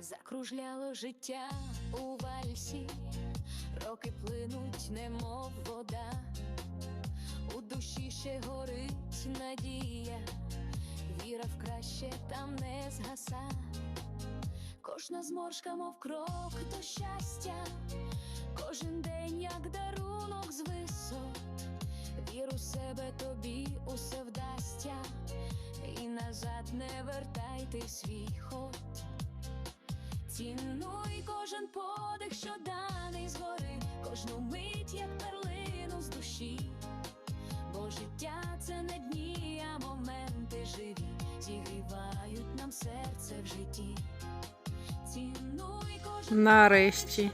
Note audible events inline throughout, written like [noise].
Закружляло життя у вальсі, роки плинуть, немов вода, у душі ще горить надія, віра в краще там не згаса, кожна зморшка, мов крок до щастя, кожен день, як дарунок з висот, вір у себе тобі усе вдасться, і назад не вертай ти свій ход. Цінуй кожен подих, що даний згори, кожну мить, як перлину з душі, бо життя це не дні, а моменти живі, зігрівають нам серце в житті. Нарешті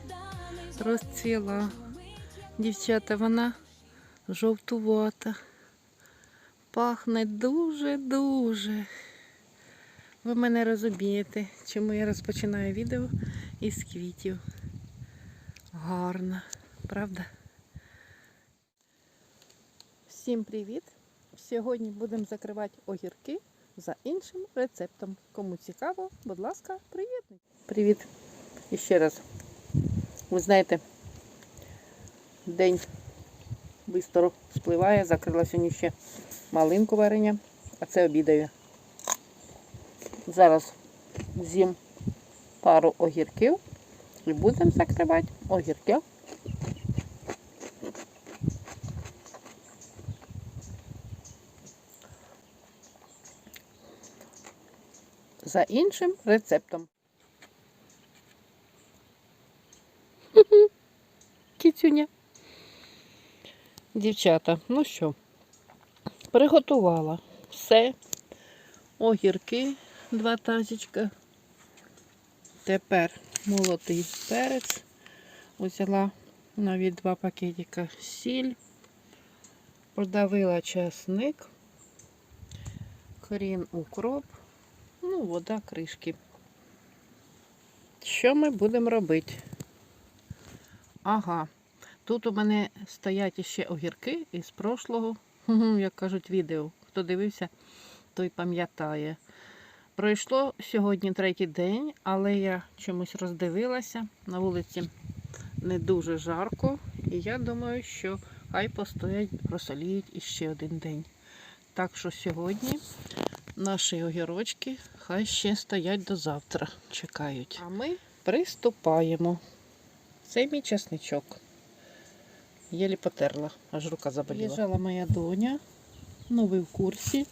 розцвіла. Дівчата, вона жовтувата. Пахне дуже-дуже. Ви мене розумієте, чому я розпочинаю відео із квітів. Гарно, правда? Всім привіт! Сьогодні будемо закривати огірки за іншим рецептом. Кому цікаво, будь ласка, приєднуйтесь. Привіт! І ще раз. Ви знаєте, день швидко спливає, закрила сьогодні ще малинку варення, а це обідаю. Зараз з'їм пару огірків і будемо закривати огірки. За іншим рецептом. Кіцюня. Дівчата, ну що, приготувала все. Огірки, два тазічка. Тепер молотий перець. Взяла навіть два пакетика сіль. Продавила часник, корін укроп, ну, вода, кришки. Що ми будемо робити? Ага. Тут у мене стоять іще огірки із прошлого, [laughs] як кажуть, відео. Хто дивився, той пам'ятає. Пройшло сьогодні третій день, але я чомусь роздивилася. На вулиці не дуже жарко. І я думаю, що хай постоять, просоліють іще один день. Так що сьогодні наші огірочки хай ще стоять до завтра, чекають. А ми приступаємо. Це мій чесничок. Єлі потерла, аж рука заболіла. Приїжджала моя доня, ну ви в курсі,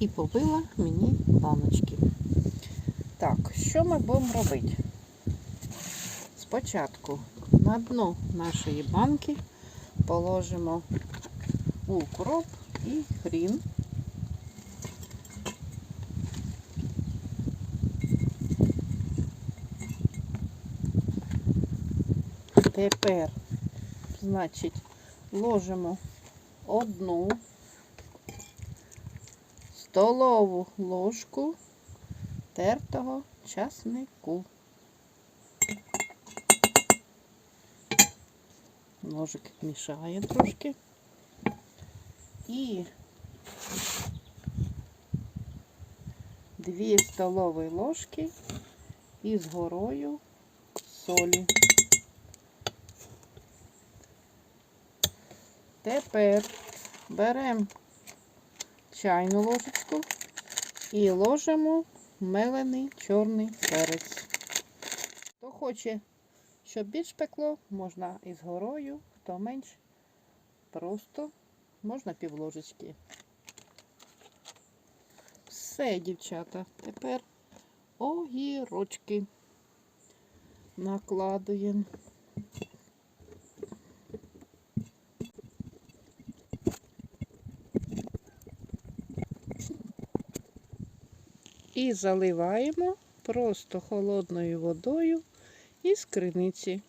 і побила мені баночки. Так, що ми будемо робити? Спочатку на дно нашої банки положимо укроп і хрін. Тепер, значить, ложимо одну столову ложку тертого часнику. Ножик мішає трошки. І дві столові ложки із горою солі. Тепер беремо чайну ложечку і ложимо мелений чорний перець. Хто хоче, щоб більш пекло, можна із горою, хто менш, просто можна півложечки. Все, дівчата, тепер огірочки накладуємо. І заливаємо просто холодною водою із криниці.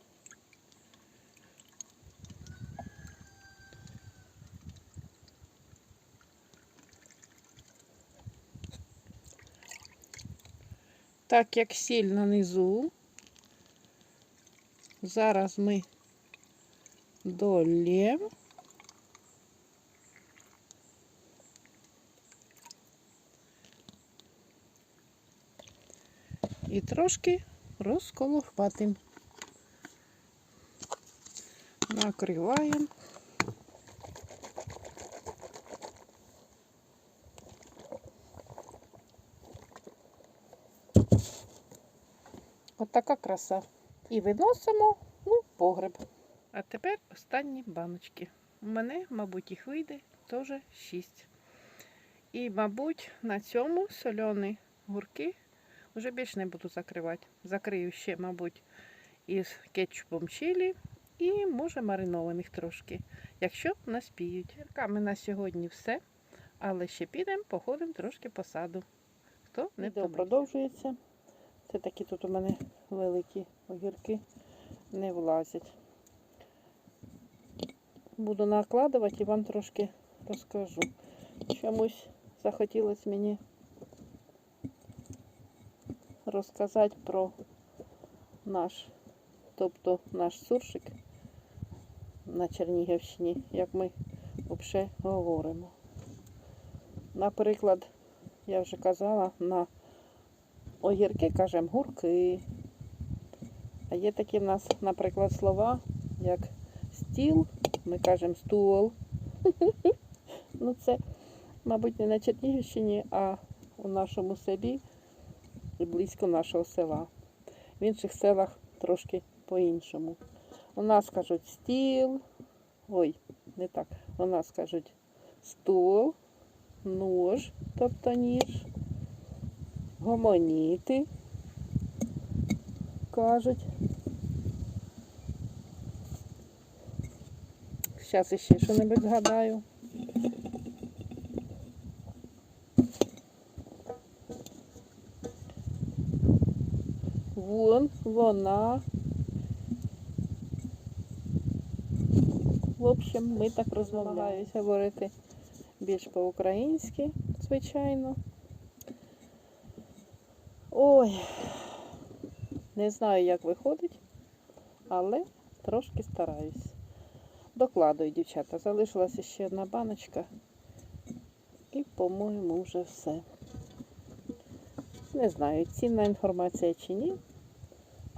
Так як сіль на низу, Зараз ми долємо. І трошки розколохпатим. Накриваємо. От така краса. І виносимо в погреб. А тепер останні баночки. У мене, мабуть, їх вийде теж 6. І, мабуть, на цьому сольоні гурки вже більше не буду закривати. Закрию ще, мабуть, із кетчупом чилі і, може, маринованих трошки, якщо наспіють. Гірками на сьогодні все. Але ще підемо, походимо трошки по саду. Хто не Відео продовжується. Це такі тут у мене великі огірки не влазять. Буду накладувати і вам трошки розкажу. Чомусь захотілося мені розказати про наш, тобто наш суршик на Чернігівщині, як ми взагалі говоримо. Наприклад, я вже казала, на огірки кажемо гурки. А є такі в нас, наприклад, слова, як стіл, ми кажемо стул. [laughs] Ну, це, мабуть, не на Чернігівщині, а у нашому селі і близько нашого села. В інших селах трошки по-іншому. У нас кажуть стіл. Ой, не так. У нас кажуть стул, нож, тобто ніж, гомоніти, кажуть. Зараз іще що-небудь згадаю. Вон, вона. В общем, ми так розмовляюсь говорити більш по-українськи, звичайно. Ой, не знаю, як виходить, але трошки стараюсь. Докладую, дівчата. Залишилася ще одна баночка. І, по-моєму, вже все. Не знаю, цінна інформація чи ні.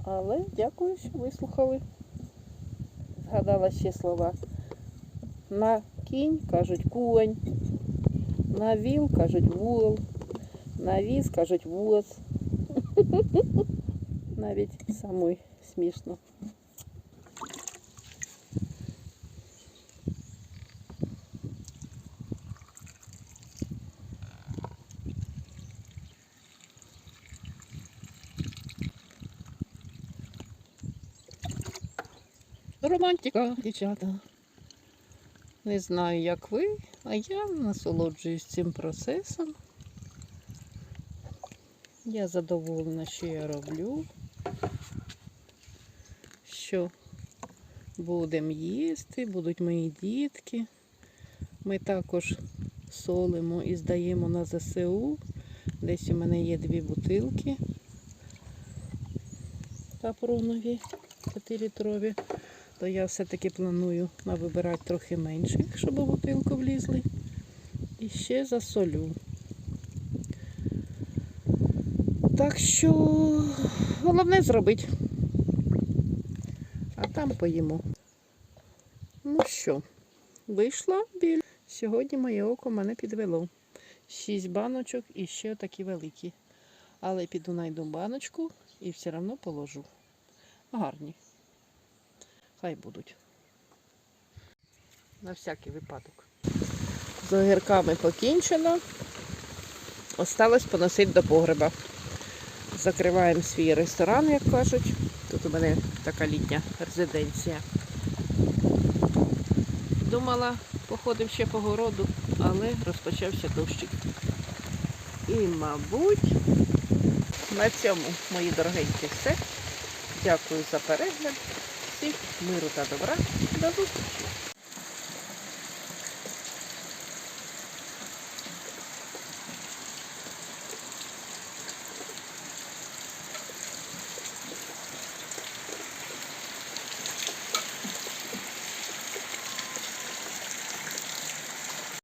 Але дякую, що вислухали. Згадала ще слова. На кінь кажуть кунь, на віл кажуть вол, на віз кажуть воз. [laughs] Навіть самой смішно. Романтика, дівчата. Не знаю, як ви, а я насолоджуюсь цим процесом. Я задоволена, що я роблю, що будемо їсти, будуть мої дітки. Ми також солимо і здаємо на ЗСУ. Десь у мене є дві бутилки капронові 5-літрові. То я все-таки планую вибирати трохи менших, щоб у бутилку влізли. І ще засолю. Так що головне зробити. А там поїмо. Ну що, вийшло біль. Сьогодні моє око мене підвело. Шість баночок і ще такі великі. Але піду найду баночку і все одно положу. Гарні. Хай будуть. На всякий випадок. З огірками покінчено. Осталось поносити до погреба. Закриваємо свій ресторан, як кажуть. Тут у мене така літня резиденція. Думала, походив ще по городу, але розпочався дощик. І, мабуть, на цьому, мої дорогенькі, все. Дякую за перегляд. Всіх миру та добра. До зустрічі!